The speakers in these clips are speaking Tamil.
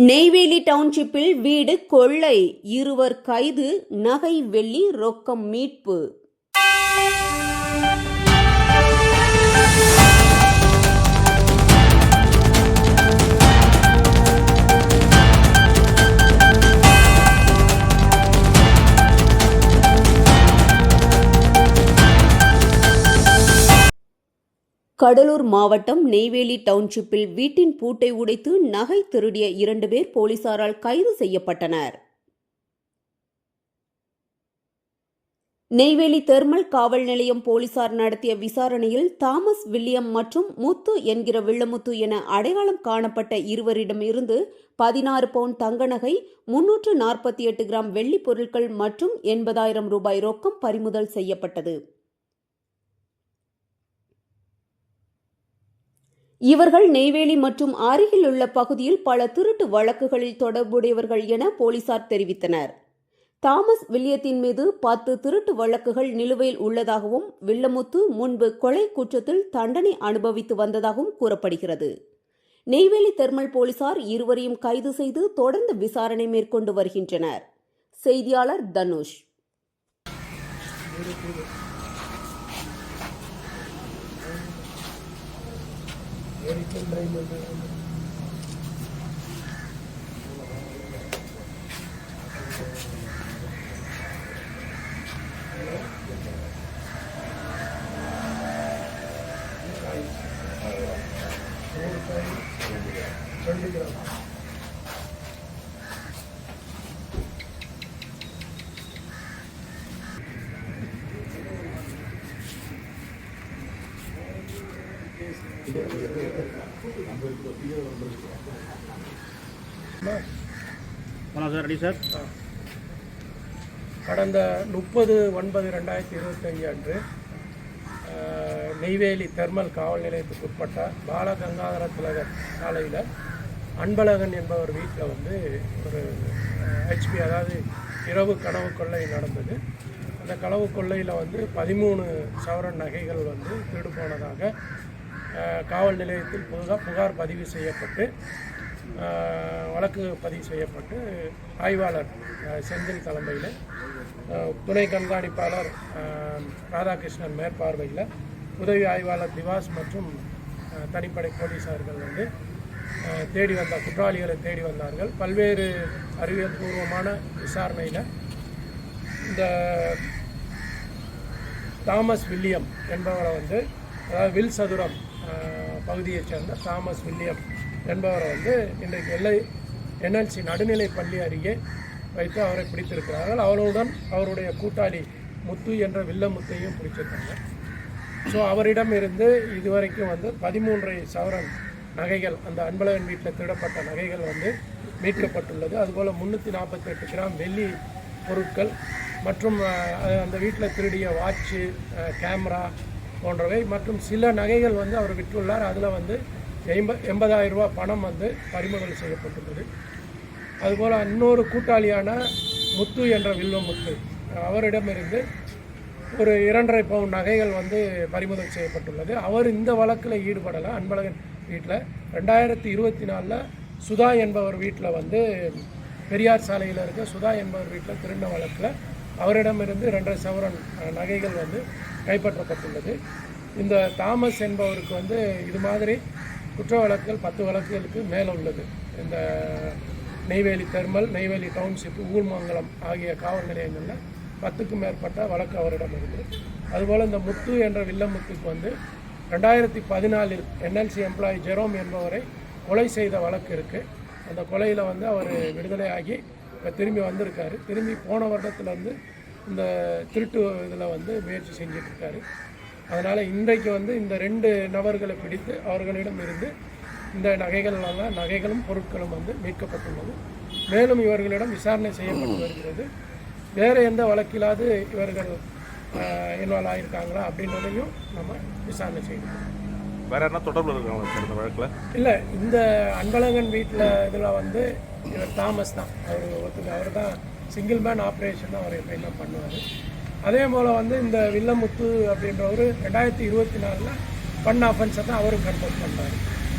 நெய்வேலி டவுன்ஷிப்பில் வீடு கொள்ளை. இருவர் கைது நகை வெள்ளி ரொக்கம் மீட்பு. கடலூர் மாவட்டம் நெய்வேலி டவுன்ஷிப்பில் வீட்டின் பூட்டை உடைத்து நகை திருடிய இரண்டு பேர் போலீசாரால் கைது செய்யப்பட்டனர். நெய்வேலி தெர்மல் காவல் நிலையம் போலீசார் நடத்திய விசாரணையில் தாமஸ் வில்லியம் மற்றும் முத்து என்கிற வில்லமுத்து என அடையாளம் காணப்பட்ட இருவரிடமிருந்து பதினாறு பவுன் தங்க நகை முன்னூற்று நாற்பத்தி எட்டு கிராம் வெள்ளிப் பொருட்கள் மற்றும் எண்பதாயிரம் ரூபாய் ரொக்கம் பறிமுதல் செய்யப்பட்டது. இவர்கள் நெய்வேலி மற்றும் அருகிலுள்ள பகுதியில் பல திருட்டு வழக்குகளில் தொடர்புடையவர்கள் என போலீசார் தெரிவித்தனர். தாமஸ் வில்லியத்தின் மீது பத்து திருட்டு வழக்குகள் நிலுவையில் உள்ளதாகவும் வில்லமுத்து முன்பு கொலை குற்றத்தில் தண்டனை அனுபவித்து வந்ததாகவும் கூறப்படுகிறது. நெய்வேலி தெர்மல் போலீசார் இருவரையும் கைது செய்து தொடர்ந்து விசாரணை மேற்கொண்டு வருகின்றனர். செய்தியாளர் Dhanush. Eric driver na ano. Twenty grams. Sir ready sir கடந்த முப்பது ஒன்பது ரெண்டாயிரத்தி இருபத்தஞ்சு அன்று நெய்வேலி தெர்மல் காவல் நிலையத்துக்கு உட்பட்ட பாலகங்காதர திலகர் சாலையில் அன்பழகன் என்பவர் வீட்டில் வந்து ஒரு ஹெச்பி அதாவது இரவு கனவு கொள்ளை நடந்தது. அந்த கனவு கொள்ளையில் வந்து பதிமூணு சவரன் நகைகள் வந்து திருடு போனதாக காவல் நிலையத்தில் புதுதாக புகார் பதிவு செய்யப்பட்டு வழக்கு பதிவு செய்யப்பட்டு ஆய்வாளர் செந்தில் தலைமையில் துணை கண்காணிப்பாளர் ராதாகிருஷ்ணன் மேற்பார்வையில் உதவி ஆய்வாளர் திவாஸ் மற்றும் தனிப்படை போலீஸார்கள் வந்து தேடி வந்த குற்றவாளிகளை தேடி வந்தார்கள். பல்வேறு அறிவியல் பூர்வமான விசாரணையில் இந்த தாமஸ் வில்லியம் என்பவரை வந்து அதாவது வில் சதுரம் பகுதியைச் சேர்ந்த தாமஸ் வில்லியம் என்பவரை வந்து இன்றைக்கு எல்லை என்எல்சி நடுநிலை பள்ளி அருகே வைத்து அவரை பிடித்திருக்கிறார்கள். அவருடன் அவருடைய கூட்டாளி முத்து என்ற வில்லமுத்தையும் பிடிச்சிருக்காங்க. ஸோ அவரிடம் இருந்து இதுவரைக்கும் வந்து பதிமூன்றை சவரன் நகைகள் அந்த அன்பழகன் வீட்டில் திருடப்பட்ட நகைகள் வந்து மீட்கப்பட்டுள்ளது. அதுபோல் முந்நூற்றி நாற்பத்தெட்டு கிராம் வெள்ளி பொருட்கள் மற்றும் அந்த வீட்டில் திருடிய வாட்சு கேமரா போன்றவை மற்றும் சில நகைகள் வந்து அவர் விற்றுள்ளார். அதில் வந்து எண்ப எண்பதாயிரம் ரூபாய் பணம் வந்து பறிமுதல் செய்யப்பட்டுள்ளது. அதுபோல் இன்னொரு கூட்டாளியான முத்து என்ற வில்வமுத்து அவரிடமிருந்து ஒரு இரண்டரை பவுன் நகைகள் வந்து பறிமுதல் செய்யப்பட்டுள்ளது. அவர் இந்த வழக்கில் ஈடுபடலை. அன்பழகன் வீட்டில் ரெண்டாயிரத்தி இருபத்தி நாலில் சுதா என்பவர் வீட்டில் வந்து பெரியார் சாலையில் இருக்க சுதா என்பவர் வீட்டில் திருண்ண வழக்கில் அவரிடமிருந்து ரெண்டரை சவரன் நகைகள் வந்து கைப்பற்றப்பட்டுள்ளது. இந்த தாமஸ் என்பவருக்கு வந்து இது மாதிரி குற்ற வழக்குகள் பத்து வழக்குகளுக்கு மேலே உள்ளது. இந்த நெய்வேலி தெர்மல் நெய்வேலி டவுன்ஷிப் ஊர்மங்கலம் ஆகிய காவல் நிலையங்களில் பத்துக்கும் மேற்பட்ட வழக்கு அவரிடம் இருக்குது அதுபோல் இந்த முத்து என்ற வில்லமுத்துக்கு வந்து ரெண்டாயிரத்தி பதினாலில் என்எல்சி எம்ப்ளாயி ஜெரோம் என்பவரை கொலை செய்த வழக்கு இருக்குது அந்த கொலையில் வந்து அவர் விடுதலை ஆகி இப்போ திரும்பி வந்திருக்காரு. திரும்பி போன வருடத்துலேருந்து இந்த திருட்டு இதில் வந்து முயற்சி செஞ்சுட்டு இருக்காரு அதனால் இன்றைக்கு வந்து இந்த ரெண்டு நபர்களை பிடித்து அவர்களிடம் இருந்து இந்த நகைகள் எல்லாம் நகைகளும் பொருட்களும் வந்து மீட்கப்பட்டுள்ளது. மேலும் இவர்களிடம் விசாரணை செய்யப்பட்டு வருகிறது. வேறு எந்த வழக்கிலாவது இவர்கள் இன்வால்வ் ஆகியிருக்காங்களா அப்படின்றதையும் நம்ம விசாரணை செய்யணும். வேற என்ன தொடர்பு இருக்காங்க சார் இந்த வழக்கில்? இல்லை இந்த அன்பழகன் வீட்டில் இதில் வந்து இவர் தாமஸ் தான். அவர் ஒருத்தர் அவர் தான் சிங்கிள் மேன் ஆப்ரேஷன் அவர் எப்பயுமே பண்ணுவார். அதே போல் வந்து இந்த வில்லமுத்து அப்படின்றவர் ரெண்டாயிரத்தி இருபத்தி நாலில் பண்ண அஃபென்ஸை தான் அவரும் கன்ஃபர்ம் பண்ணார்.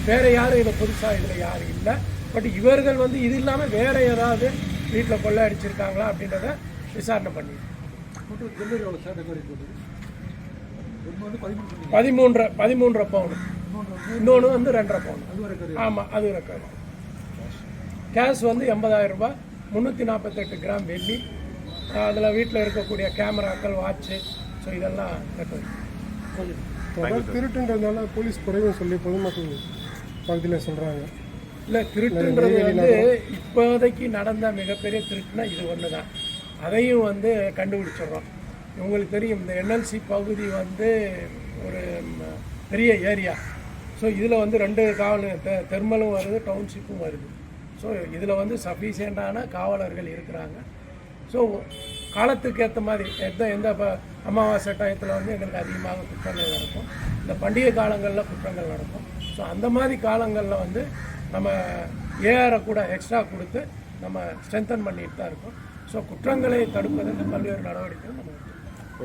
வேறு யாரும் இதில் புதுசாக இதில் யாரும் இல்லை. பட் இவர்கள் வந்து இது இல்லாமல் வேற ஏதாவது வீட்டில் கொள்ளை அடிச்சிருக்காங்களா அப்படின்றத விசாரணை பண்ணி பதிமூன்றரை பதிமூன்றரை பவுன். இன்னொன்று வந்து ரெண்டரை பவுன். ஆமாம் அது ரெக்கார்டு கேஷ் வந்து எண்பதாயிரம் ரூபாய். முந்நூற்றி நாற்பத்தெட்டு கிராம் வெள்ளி. அதில் வீட்டில் இருக்கக்கூடிய கேமராக்கள் வாட்ச்சு ஸோ இதெல்லாம் தொடர் திருட்டுன்றதுனால போலீஸ் குறைவு சொல்லி பொதுமக்கள் பகுதியில் சொல்கிறாங்க இல்லை திருட்டுன்றது வந்து இப்போதைக்கு நடந்த மிகப்பெரிய திருட்டுனா இது ஒன்று தான் அதையும் வந்து கண்டுபிடிச்சிடுறோம். உங்களுக்கு தெரியும் இந்த என்எல்சி பகுதி வந்து ஒரு பெரிய ஏரியா. ஸோ இதில் வந்து ரெண்டு காவல் தெ- தெர்மலும் வருது டவுன்ஷிப்பும் வருது. ஸோ இதில் வந்து சஃபிஷியண்டான காவலர்கள் இருக்கிறாங்க. ஸோ காலத்துக்கு ஏற்ற மாதிரி எந்த எந்த இப்போ அமாவாசை டயத்தில் வந்து எங்களுக்கு அதிகமாக குற்றங்கள் நடக்கும். இந்த பண்டிகை காலங்களில் குற்றங்கள் நடக்கும். ஸோ அந்த மாதிரி காலங்களில் வந்து நம்ம ஏஆரை கூட எக்ஸ்ட்ரா கொடுத்து நம்ம ஸ்ட்ரென்தன் பண்ணிட்டு தான் இருக்கோம். ஸோ குற்றங்களை தடுப்பதற்கு பல்வேறு நடவடிக்கைகள் நம்ம எடுத்துக்கோம்